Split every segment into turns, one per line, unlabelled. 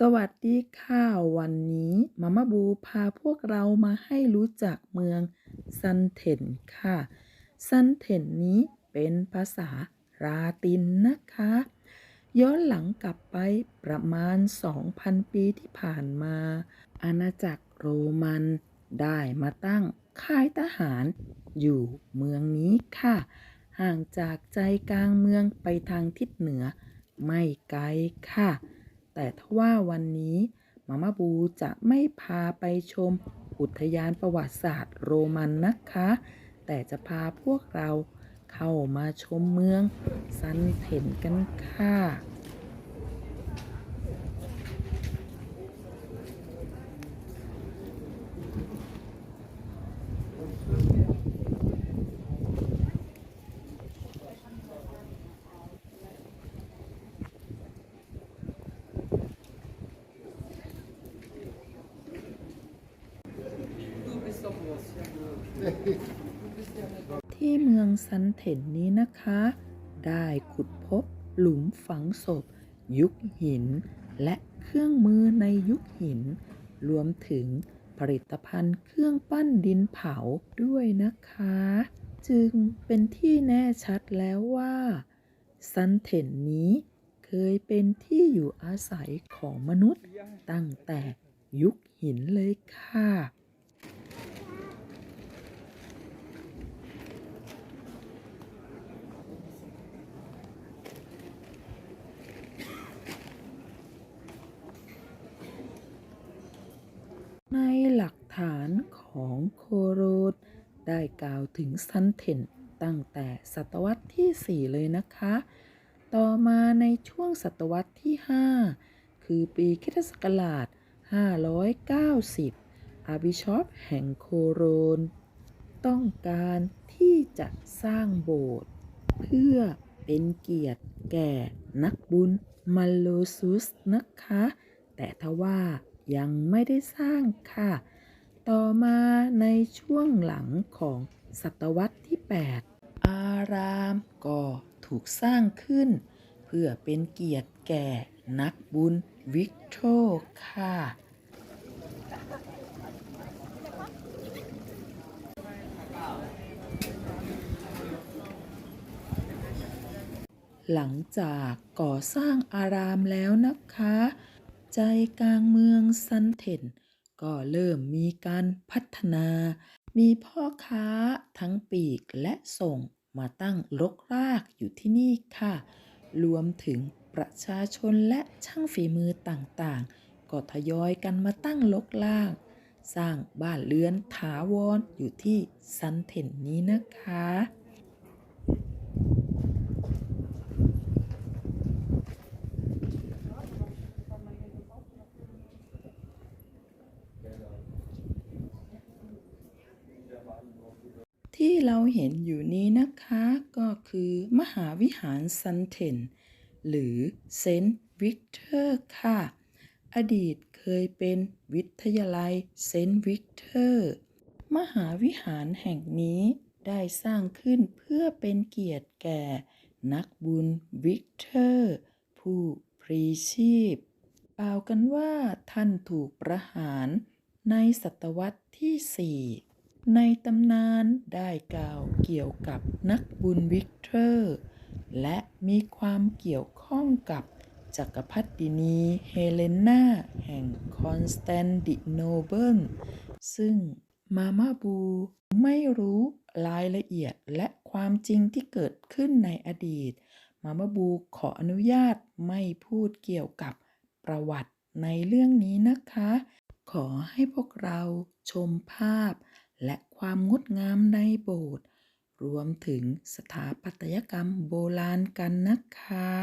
สวัสดีค่ะ วันนี้มาม่าบูพาพวกเรามาให้รู้จักเมืองซันเทนค่ะ ซันเทนนี้เป็นภาษาลาตินนะคะ ย้อนหลังกลับไปประมาณ 2,000 ปีที่ผ่านมา อาณาจักรโรมันได้มาตั้งค่ายทหารอยู่เมืองนี้ค่ะ ห่างจากใจกลางเมืองไปทางทิศเหนือไม่ไกลค่ะ แต่ทว่าวันนี้มาม่าบูจะไม่พาไปชมอุทยานประวัติศาสตร์โรมันนะคะ แต่จะพาพวกเราเข้ามาชมเมืองซันเทนกันค่ะ ที่เมืองซันเทนนี้นะคะ ได้ขุดพบหลุมฝังศพ ยุคหิน และเครื่องมือในยุคหิน รวมถึงผลิตภัณฑ์เครื่องปั้นดินเผาด้วยนะคะ จึงเป็นที่แน่ชัดแล้วว่าซันเทนนี้เคยเป็นที่อยู่อาศัยของมนุษย์ตั้งแต่ยุคหินเลยค่ะ ในหลักฐานของโคโรดได้กล่าวถึงซันเทนตั้งแต่ศตวรรษที่ 4 เลยนะคะ ต่อมาในช่วงศตวรรษที่ 5 คือปีคริสตศักราช590 อาบิชอปแห่งโคโรน ต้องการที่จะสร้างโบสถ์เพื่อเป็นเกียรติแก่นักบุญมาโลซุสนะคะ แต่ทว่า ยังไม่ได้สร้างค่ะ ต่อมาในช่วงหลังของศตวรรษที่ 8 อารามก็ถูกสร้างขึ้น เพื่อเป็นเกียรติแก่นักบุญวิกโตรค่ะ หลังจากก่อสร้างอารามแล้วนะคะ ใจกลางเมืองซันเทนก็เริ่มมีการพัฒนา มีพ่อค้าทั้งปีกและส่งมาตั้งรกรากอยู่ที่นี่ค่ะ รวมถึงประชาชนและช่างฝีมือต่างๆ ก็ทยอยกันมาตั้งลกลาก สร้างบ้านเรือนถาวรอยู่ที่ซันเทนนี้นะคะ ที่เราเห็นอยู่นี้นะคะก็คือมหาวิหารซันเทนหรือเซนต์วิกเตอร์ค่ะ อดีตเคยเป็นวิทยาลัยเซนต์วิกเตอร์ มหาวิหารแห่งนี้ได้สร้างขึ้นเพื่อเป็นเกียรติแก่ นักบุญวิกเตอร์ ผู้พรีชีพกล่าวกันว่าท่านถูกประหารในศตวรรษที่ 4 ในตำนานได้กล่าวเกี่ยวกับนักบุญวิกเตอร์ และมีความเกี่ยวข้องกับจักรพรรดินีเฮเลนาแห่งคอนสแตนติโนเบิล ซึ่งมาม่าบูไม่รู้รายละเอียดและความจริงที่เกิดขึ้นในอดีต มาม่าบูขออนุญาตไม่พูดเกี่ยวกับประวัติในเรื่องนี้นะคะ ขอให้พวกเราชมภาพ และความงดงามในโบสถ์รวมถึงสถาปัตยกรรมโบราณกันนะคะ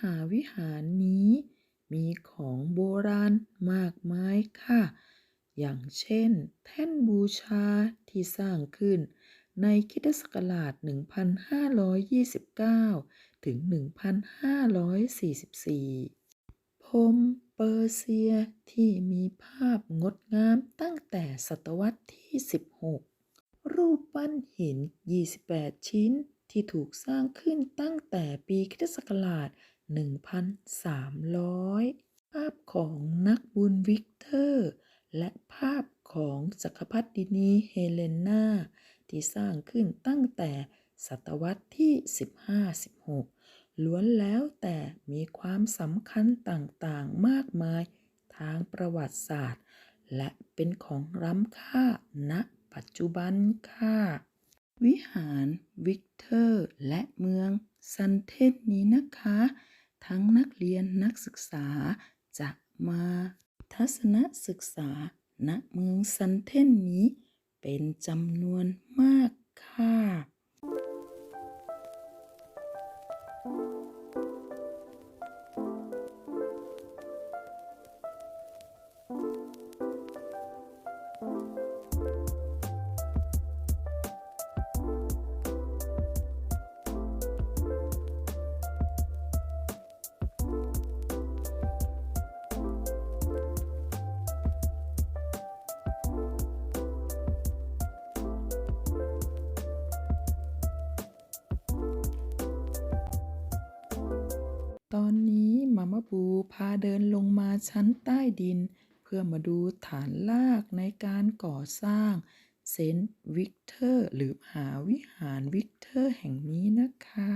หาวิหารนี้ มีของโบราณมากมายค่ะ อย่างเช่น แท่นบูชาที่สร้างขึ้น ในคริสตศักราช 1529 ถึง 1544 พรมเปอร์เซียที่มีภาพงดงามตั้งแต่ศตวรรษที่ 16 รูปปั้นหิน 28 ชิ้นที่ถูกสร้างขึ้นตั้งแต่ปีคริสตศักราช 1,300 ภาพของนักบุญวิกเตอร์ และภาพของจักรพรรดินีเฮเลนาที่สร้างขึ้นตั้งแต่ศตวรรษที่ 15-16 ล้วนแล้วแต่มีความสำคัญต่างๆ มากมายทางประวัติศาสตร์ และเป็นของล้ำค่าณปัจจุบันค่ะ วิหารวิกเตอร์ และเมืองซันเทนนี้นะคะ ทั้งนักเรียนนักศึกษา จะมาทัศนศึกษาณเมืองซันเทนนี้ เป็นจำนวนมากค่ะ อนนี้มามาบูพาเดินลงมาชั้นใต้ดิน เพื่อมาดูฐานลากในการก่อสร้างเซนต์วิกเตอร์ หรือหาวิหารวิกเตอร์แห่งนี้นะคะ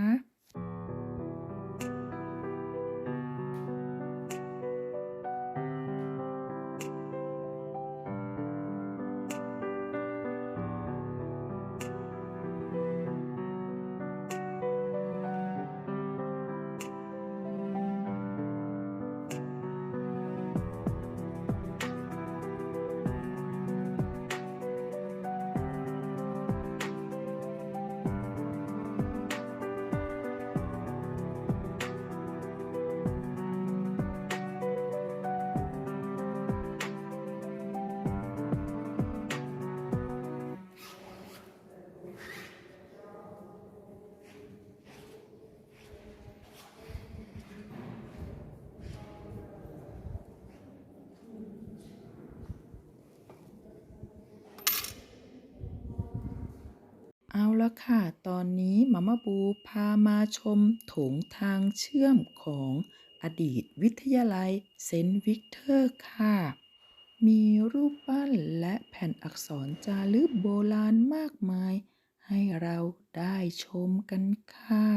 เอาละค่ะ ตอนนี้มามาบูพามาชมโถงทางเชื่อมของอดีตวิทยาลัยเซนต์วิกเตอร์ค่ะ มีรูปปั้นและแผ่นอักษรจารึกโบราณมากมาย ให้เราได้ชมกันค่ะ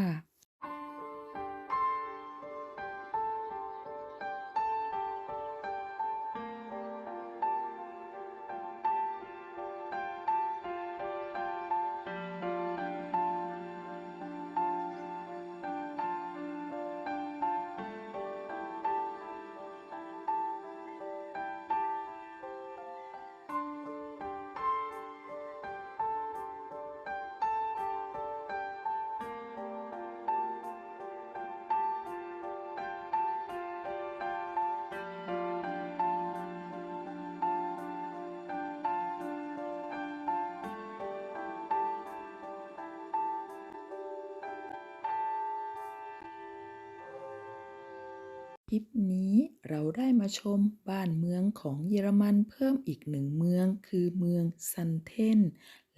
ลิปนี้เราได้มาชมบ้านเมืองของเยอรมันเพิ่มอีกหนึ่งเมืองคือเมืองซันเทน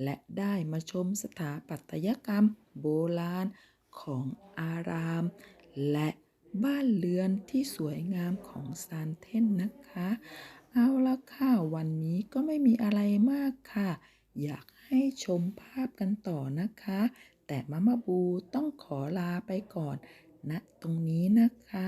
และได้มาชมสถาปัตยกรรมโบราณของอาราม และบ้านเรือนที่สวยงามของซันเทนนะคะ เอาละค่ะวันนี้ก็ไม่มีอะไรมากค่ะ อยากให้ชมภาพกันต่อนะคะ แต่มามาบูต้องขอลาไปก่อนณนะตรงนี้นะคะ